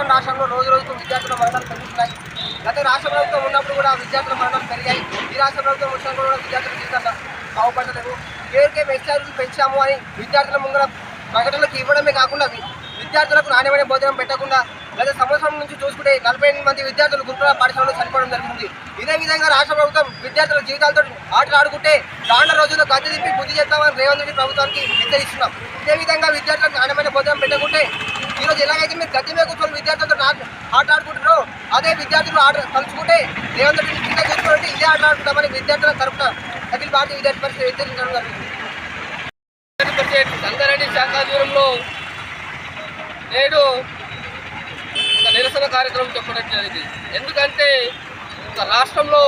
తెలంగాణ రాష్ట్రంలో రోజు రోజుకు విద్యార్థుల మరణాలు పెరుగుతున్నాయి. గత రాష్ట్ర ప్రభుత్వం ఉన్నప్పుడు కూడా విద్యార్థుల మరణాలు పెరిగాయి. ఈ రాష్ట్ర ప్రభుత్వం వచ్చినప్పుడు కూడా విద్యార్థుల జీవితాలు బాగుపడలేదు. పేరుకే మెచ్చార్జీలు పెంచాము అని విద్యార్థుల ముందర ప్రకటనలకు ఇవ్వడమే కాకుండా విద్యార్థులకు నాణ్యమైన భోజనం పెట్టకుండా గత సంవత్సరం నుంచి చూసుకుంటే నలభై ఎనిమిది మంది విద్యార్థులు గురుకుల పాఠశాలలో చనిపోవడం జరుగుతుంది ఇదే విధంగా రాష్ట్ర ప్రభుత్వం విద్యార్థుల జీవితాలతో ఆటలు ఆడుకుంటే రానున్న రోజుల్లో గద్దె తిప్పి బుద్ధి చేస్తామని రేవంత్ రెడ్డి ప్రభుత్వానికి హెచ్చరిస్తున్నాం. ఇదే విధంగా విద్యార్థులకు నాణ్యమైన భోజనం పెట్టకుంటే ఈరోజు ఎలాగైతే మీరు గద్దె మీద కూర్చొని విద్యార్థులతో నా- ఆట ఆడుకుంటారో అదే విద్యార్థులు ఆట తలుచుకుంటే రేవంత్ రెడ్డి కింద కూర్చోబెట్టి ఇదే ఆట ఆడుకుంటామని విద్యార్థుల తరఫున అఖిల భారతీయ విద్యార్థి పరిషత్ హెచ్చరించడం జరిగింది సంగారెడ్డి శాఖ ఆధ్వర్యంలో నేడు ఒక నిరసన కార్యక్రమం చెప్పడం జరిగింది. ఎందుకంటే ఒక రాష్ట్రంలో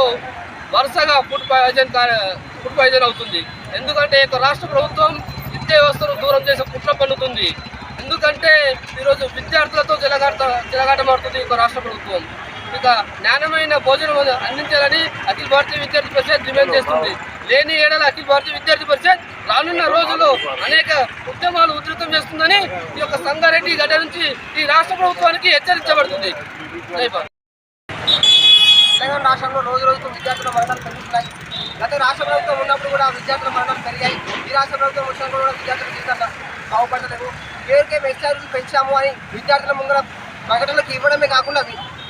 వరుసగా ఫుడ్ పాయిజన్ కార్య- ఫుడ్ పాయిజన్ అవుతుంది. ఎందుకంటే రాష్ట్ర ప్రభుత్వం విద్యా వ్యవస్థను దూరం చేసే కుట్ర పన్నుతుంది. ఎందుకంటే ఈరోజు విద్యార్థులతో జలగాట జలగాటమాడుతుంది ఒక రాష్ట్ర ప్రభుత్వం. ఇక నాణ్యమైన భోజనం అందించాలని అఖిల భారతీయ విద్యార్థి పరిషత్ డిమాండ్ చేస్తుంది. లేని ఏడాది అఖిల భారతీయ విద్యార్థి పరిషత్ రానున్న రోజుల్లో అనేక ఉద్యమాలు ఉధృతం చేస్తుందని ఈ యొక్క సంగారెడ్డి గడ్డ నుంచి ఈ రాష్ట్ర ప్రభుత్వానికి హెచ్చరించబడుతుంది. తెలంగాణ రాష్ట్రంలో రోజు రోజుకు విద్యార్థుల మరణాలు పెరుగుతున్నాయి. గత రాష్ట్ర ప్రభుత్వం ఉన్నప్పుడు కూడా విద్యార్థుల మరణాలు పెరిగాయి. ఈ రాష్ట్ర ప్రభుత్వం వచ్చినప్పుడు కూడా విద్యార్థుల జీవితాలు బాగుపడలేదు. పేరుకే మెచ్చార్జీలు పెంచాము అని విద్యార్థుల ముందర ప్రకటనలకు ఇవ్వడమే కాకుండా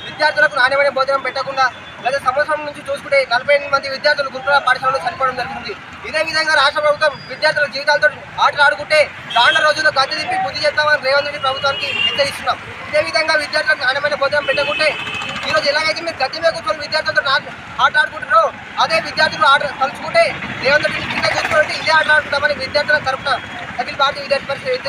విద్యార్థులకు నాణ్యమైన భోజనం పెట్టకుండా గత సంవత్సరం నుంచి చూసుకుంటే నలభై ఎనిమిది మంది విద్యార్థులు గురుకుల పాఠశాలలో చనిపోవడం జరిగింది. ఇదే విధంగా రాష్ట్ర ప్రభుత్వం విద్యార్థుల జీవితాలతో ఆటలు ఆడుకుంటే రానున్న రోజుల్లో గద్దె దింపి బుద్ధి చేస్తామని రేవంత్ రెడ్డి ప్రభుత్వానికి హెచ్చరిస్తున్నాం. ఇదే విధంగా విద్యార్థులకు నాణ్యమైన భోజనం పెట్టకుంటే ఈరోజు ఎలాగైతే మీరు గద్దె మీద కూర్చొని విద్యార్థులతో నా- ఆట ఆడుకుంటారో అదే విద్యార్థులు ఆట తలుచుకుంటే రేవంత్ రెడ్డి కింద కూర్చోబెట్టి ఇదే ఆట ఆడుకుంటామని విద్యార్థుల తరపున ಅಖಿಲ ಭಾರತೀಯ ವಿದ್ಯಾರ್ಥಿ ಪರಿಷತ್